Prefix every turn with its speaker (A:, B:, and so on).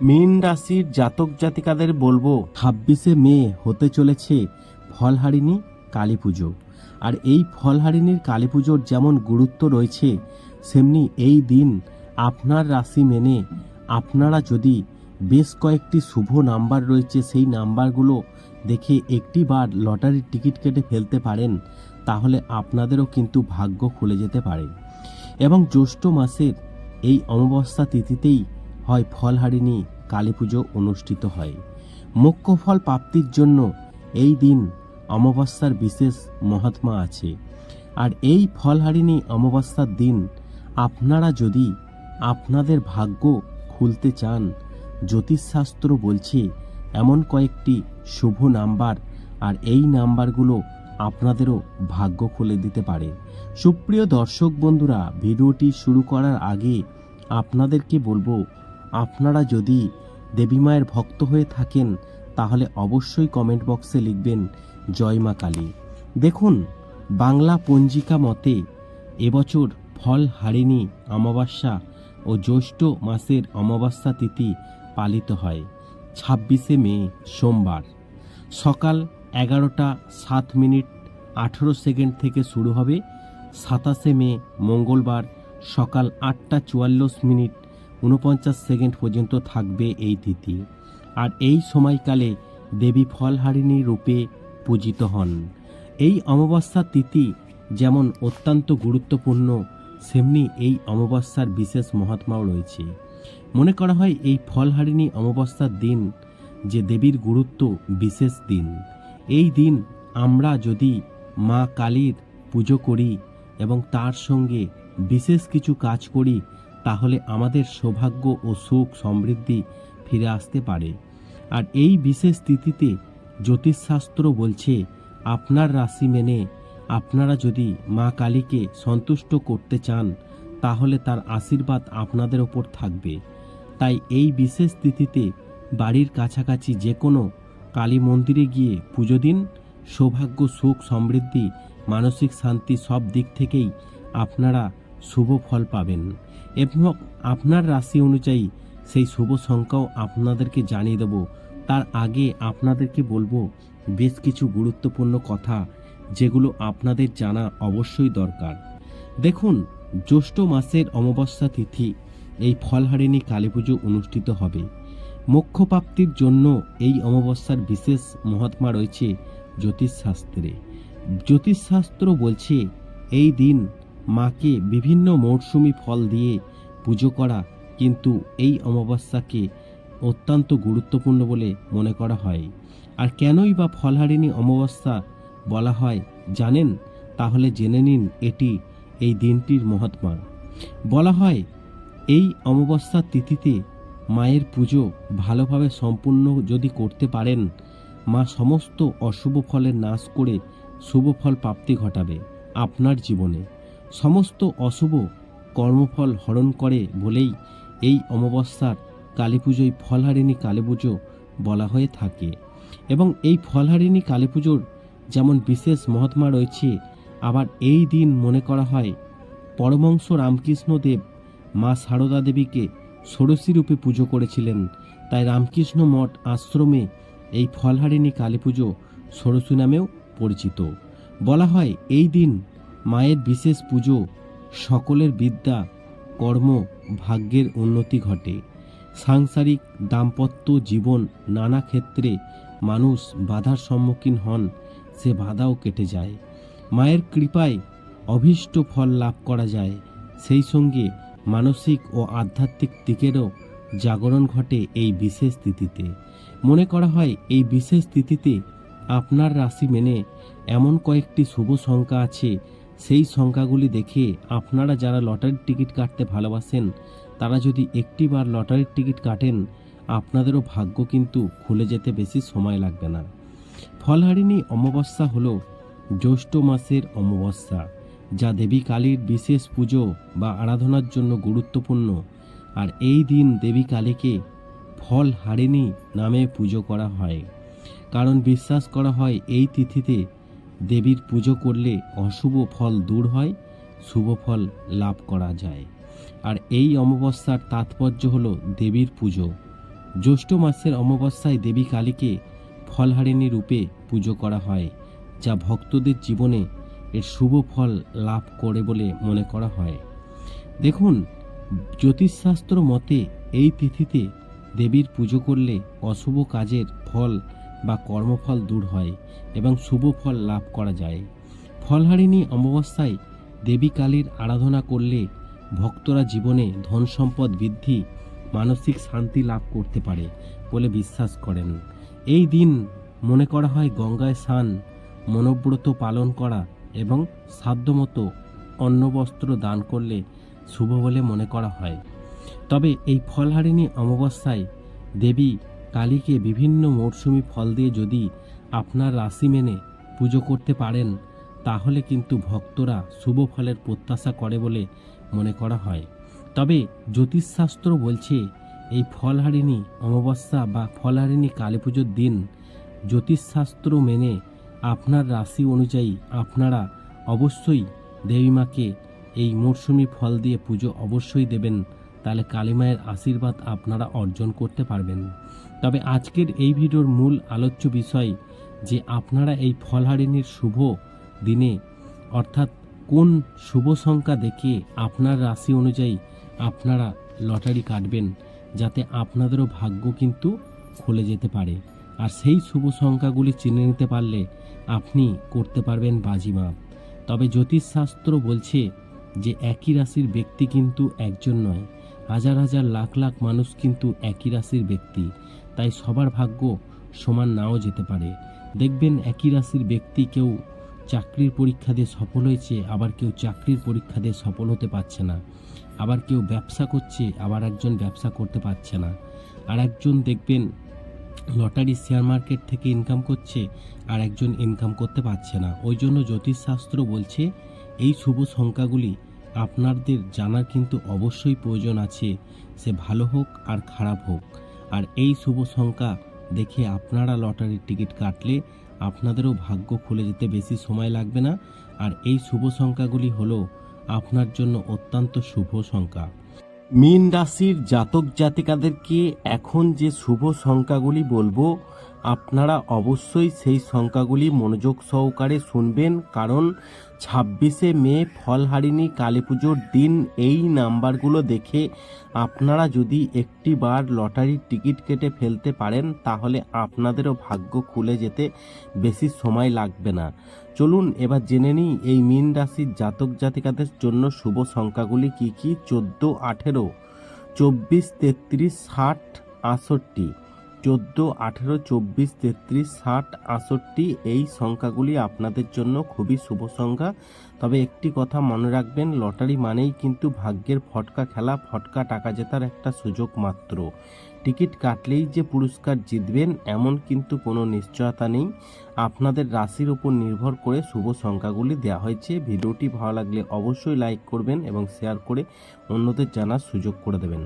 A: মীন রাশির জাতক জাতিকাদের বলব, ছাব্বিশে মে হতে চলেছে ফলহারিণী কালী পুজো। আর এই ফলহারিণীর কালী পুজোর যেমন গুরুত্ব রয়েছে, সেমনি এই দিন আপনার রাশি মেনে আপনারা যদি বেশ কয়েকটি শুভ নাম্বার রয়েছে, সেই নাম্বারগুলো দেখে একটি বার লটারির টিকিট কেটে ফেলতে পারেন, তাহলে আপনাদেরও কিন্তু ভাগ্য খুলে যেতে পারে। এবং জ্যৈষ্ঠ মাসের এই অমাবস্যা তিথিতেই হয় ফলহারিণী কালী পুজো অনুষ্ঠিত হয়। মোক্ষ ফল প্রাপ্তির জন্য এই দিন অমাবস্যার বিশেষ মহাত্মা আছে। আর এই ফলহারিণী অমাবস্যার দিন আপনারা যদি আপনাদের ভাগ্য খুলতে চান, জ্যোতিষশাস্ত্র বলছে এমন কয়েকটি শুভ নাম্বার আর এই নাম্বারগুলো আপনাদেরও ভাগ্য খুলে দিতে পারে। সুপ্রিয় দর্শক বন্ধুরা, ভিডিওটি শুরু করার আগে আপনাদেরকে বলব আপনারা যদি দেবী মায়ের ভক্ত হয়ে থাকেন, তাহলে অবশ্যই কমেন্ট বক্সে লিখবেন, জয় মা কালী। দেখুন, বাংলা পঞ্জিকা মতে এবছর ফল হারিণী অমাবস্যা ও জ্যৈষ্ঠ মাসের অমাবস্যা তিথি পালিত হয়, ছাব্বিশে মে, সোমবার। সকাল এগারোটা সাত মিনিট আঠেরো সেকেন্ড থেকে শুরু হবে, সাতাশে মে, মঙ্গলবার সকাল আটটা চুয়াল্লিশ মিনিট উনপঞ্চাশ সেকেন্ড পর্যন্ত থাকবে এই তিথি। আর এই সময়কালে দেবী ফলহারিণী রূপে পূজিত হন। এই অমাবস্যার তিথি যেমন অত্যন্ত গুরুত্বপূর্ণ, সেমনি এই অমাবস্যার বিশেষ মহাত্মাও রয়েছে। মনে করা হয় এই ফলহারিণী অমাবস্যার দিন যে দেবীর গুরুত্ব বিশেষ দিন। এই দিন আমরা যদি মা কালীর পুজো করি এবং তার সঙ্গে বিশেষ কিছু কাজ করি তাহলে আমাদের সৌভাগ্য ও সুখ সমৃদ্ধি ফিরে আসতে পারে। আর এই বিশেষ তিথিতে জ্যোতিষশাস্ত্র বলছে, আপনার রাশি মেনে আপনারা যদি মা কালীকে সন্তুষ্ট করতে চান, তাহলে তার আশীর্বাদ আপনাদের ওপর থাকবে। তাই এই বিশেষ তিথিতে বাড়ির কাছাকাছি যে কোনো কালী মন্দিরে গিয়ে পুজো দিন। সৌভাগ্য, সুখ, সমৃদ্ধি, মানসিক শান্তি সব দিক থেকেই আপনারা শুভ ফল পাবেন এবং আপনার রাশি অনুযায়ী সেই শুভ সংখ্যাও আপনাদেরকে জানিয়ে দেব। তার আগে আপনাদেরকে বলব, বেশ কিছু গুরুত্বপূর্ণ কথা যেগুলো আপনাদের জানা অবশ্যই দরকার। দেখুন, জ্যৈষ্ঠ মাসের অমাবস্যা তিথি, এই ফলহারিণী কালী পুজো অনুষ্ঠিত হবে। মোক্ষপ্রাপ্তির জন্য এই অমাবস্যার বিশেষ মহাত্মা রয়েছে জ্যোতিষশাস্ত্রে। জ্যোতিষশাস্ত্র বলছে, এই দিন মাকে বিভিন্ন মরশুমি ফল দিয়ে পুজো করা কিন্তু এই অমাবস্যাকে অত্যন্ত গুরুত্বপূর্ণ বলে মনে করা হয়। আর কেনই বা ফলহারিণী অমাবস্যা বলা হয় জানেন? তাহলে জেনে নিন এটি এই দিনটির মহাত্মা। বলা হয়, এই অমাবস্যার তিথিতে মায়ের পুজো ভালোভাবে সম্পূর্ণ যদি করতে পারেন, মা সমস্ত অশুভ ফলের নাশ করে শুভ ফল প্রাপ্তি ঘটাবে আপনার জীবনে। সমস্ত অশুভ কর্মফল হরণ করে বলেই এই অমাবস্যার কালী পুজোয় ফলহারিণী কালী পুজো বলা হয়ে থাকে। এবং এই ফলহারিণী কালী পুজোর যেমন বিশেষ মহাত্মা রয়েছে, আবার এই দিন মনে করা হয় পরমংশ রামকৃষ্ণদেব মা সারদা দেবীকে ষোড়শী রূপে পুজো করেছিলেন। তাই রামকৃষ্ণ মঠ আশ্রমে এই ফলহারিণী কালী পুজো ষোড়শী নামেও পরিচিত। বলা হয় এই দিন মায়ের বিশেষ পুজো, সকলের বিদ্যা, কর্ম, ভাগ্যের উন্নতি ঘটে। সাংসারিক দাম্পত্য জীবন নানা ক্ষেত্রে মানুষ বাধার সম্মুখীন হন, সে বাধাও কেটে যায়। মায়ের কৃপায় অভীষ্ট ফল লাভ করা যায়। সেই সঙ্গে মানসিক ও আধ্যাত্মিক দিকেরও জাগরণ ঘটে এই বিশেষ তিথিতে। মনে করা হয়, এই বিশেষ তিথিতে আপনার রাশি মেনে এমন কয়েকটি শুভ সংখ্যা আছে সেই সংখ্যাগুলি দেখে আপনারা যারা লটারির টিকিট কাটতে ভালোবাসেন, তারা যদি একটিবার লটারির টিকিট কাটেন, আপনাদেরও ভাগ্য কিন্তু খুলে যেতে বেশি সময় লাগবে না। ফলহারিণী অমাবস্যা হল জ্যৈষ্ঠ মাসের অমাবস্যা, যা দেবী কালীর বিশেষ পুজো বা আরাধনার জন্য গুরুত্বপূর্ণ। আর এই দিন দেবী কালীকে ফল হারিণী নামে পুজো করা হয়। কারণ বিশ্বাস করা হয় এই তিথিতে দেবীর পুজো করলে অশুভ ফল দূর হয়, শুভ ফল লাভ করা যায়। আর এই অমাবস্যার তাৎপর্য হলো দেবীর পুজো। জ্যৈষ্ঠ মাসের অমাবস্যায় দেবী কালীকে ফলহারিণী রূপে পুজো করা হয়, যা ভক্তদের জীবনে এর শুভ ফল লাভ করে বলে মনে করা হয়। দেখুন, জ্যোতিষশাস্ত্র মতে এই তিথিতে দেবীর পুজো করলে অশুভ কাজের ফল বা কর্মফল দূর হয় এবং শুভ ফল লাভ করা যায়। ফলহারিণী অমাবস্যায় দেবী কালীর আরাধনা করলে ভক্তরা জীবনে ধন সম্পদ বৃদ্ধি, মানসিক শান্তি লাভ করতে পারে বলে বিশ্বাস করেন। এই দিন মনে করা হয় গঙ্গায় স্নান, মনোব্রত পালন করা এবং সাধ্যমতো অন্নবস্ত্র দান করলে শুভ বলে মনে করা হয়। তবে এই ফলহারিণী অমাবস্যায় দেবী কালীকে বিভিন্ন মরশুমি ফল দিয়ে যদি আপনার রাশি মেনে পুজো করতে পারেন, তাহলে কিন্তু ভক্তরা শুভ ফলের প্রত্যাশা করে বলে মনে করা হয়। তবে জ্যোতিষশাস্ত্র বলছে, এই ফলহারিণী অমাবস্যা বা ফলহারিণী কালী পুজোর দিন জ্যোতিষশাস্ত্র মেনে আপনার রাশি অনুযায়ী আপনারা অবশ্যই দেবীমাকে এই মরশুমি ফল দিয়ে পুজো অবশ্যই দেবেন। তাহলে কালীমায়ের আশীর্বাদ আপনারা অর্জন করতে পারবেন। তবে আজকের এই ভিডিওর মূল আলোচ্য বিষয় যে আপনারা এই ফলহারিণীর শুভ দিনে, অর্থাৎ কোন শুভ সংখ্যা দেখে আপনার রাশি অনুযায়ী আপনারা লটারি কাটবেন, যাতে আপনাদেরও ভাগ্য কিন্তু খুলে যেতে পারে। আর সেই শুভ সংখ্যাগুলি চিনে নিতে পারলে আপনি করতে পারবেন বাজিমাপ তবে জ্যোতিষশাস্ত্র বলছে যে একই রাশির ব্যক্তি কিন্তু একজন নয়। হাজার হাজার লাখ লাখ মানুষ কিন্তু একই রাশির ব্যক্তি। তাই সবার ভাগ্য সমান নাও যেতে পারে। দেখবেন একই রাশির ব্যক্তি কেউ চাকরির পরীক্ষা দিয়ে সফল হয়েছে, আবার কেউ চাকরির পরীক্ষা দিয়ে সফল হতে পারছে না। আবার কেউ ব্যবসা করছে, আবার একজন ব্যবসা করতে পারছে না। আর একজন দেখবেন লটারি শেয়ার মার্কেট থেকে ইনকাম করছে, আর একজন ইনকাম করতে পারছে না। ওই জন্য জ্যোতিষশাস্ত্র বলছে, এই শুভ সংখ্যাগুলি আপনাদের জানার কিন্তু অবশ্যই প্রয়োজন আছে। সে ভালো হোক আর খারাপ হোক। আর এই শুভ সংখ্যা দেখে আপনারা লটারির টিকিট কাটলে আপনাদেরও ভাগ্য খুলে যেতে বেশি সময় লাগবে না। আর এই শুভ সংখ্যাগুলি হলো আপনার জন্য অত্যন্ত শুভ সংখ্যা মীন রাশির জাতক জাতিকাদেরকে এখন যে শুভ সংখ্যাগুলি বলব, আপনারা অবশ্যই সেই সংখ্যাগুলি মনোযোগ সহকারে শুনবেন, কারণ ছাব্বিশে মে ফলহারিণী কালী পুজোর দিন, এই নাম্বারগুলো দেখে আপনারা যদি একটি বার লটারির টিকিট কেটে ফেলতে পারেন, তাহলে আপনাদেরও ভাগ্য খুলে যেতে বেশি সময় লাগবে না। চলুন এবার জেনে নিই এই মীন রাশির জাতক জাতিকাদের জন্য শুভ সংখ্যাগুলি কি কি? চোদ্দ, আঠেরো, চব্বিশ, তেত্রিশ, ষাট, আটষট্টি। চোদ্দ, আঠেরো, চব্বিশ, তেত্রিশ, ষাট আষট্টি এই সংখ্যাগুলি আপনাদের জন্য খুবই শুভ সংখ্যা। তবে একটি কথা মনে রাখবেন, লটারি মানেই কিন্তু ভাগ্যের ফটকা খেলা, ফটকা টাকা জেতার একটা সুযোগ মাত্র। টিকিট কাটলেই যে পুরস্কার জিতবেন, এমন কিন্তু কোনো নিশ্চয়তা নেই। আপনাদের রাশির উপর নির্ভর করে শুভ সংখ্যাগুলি দেওয়া হয়েছে। ভিডিওটি ভালো লাগলে অবশ্যই লাইক করবেন এবং শেয়ার করে অন্যদের জানার সুযোগ করে দেবেন।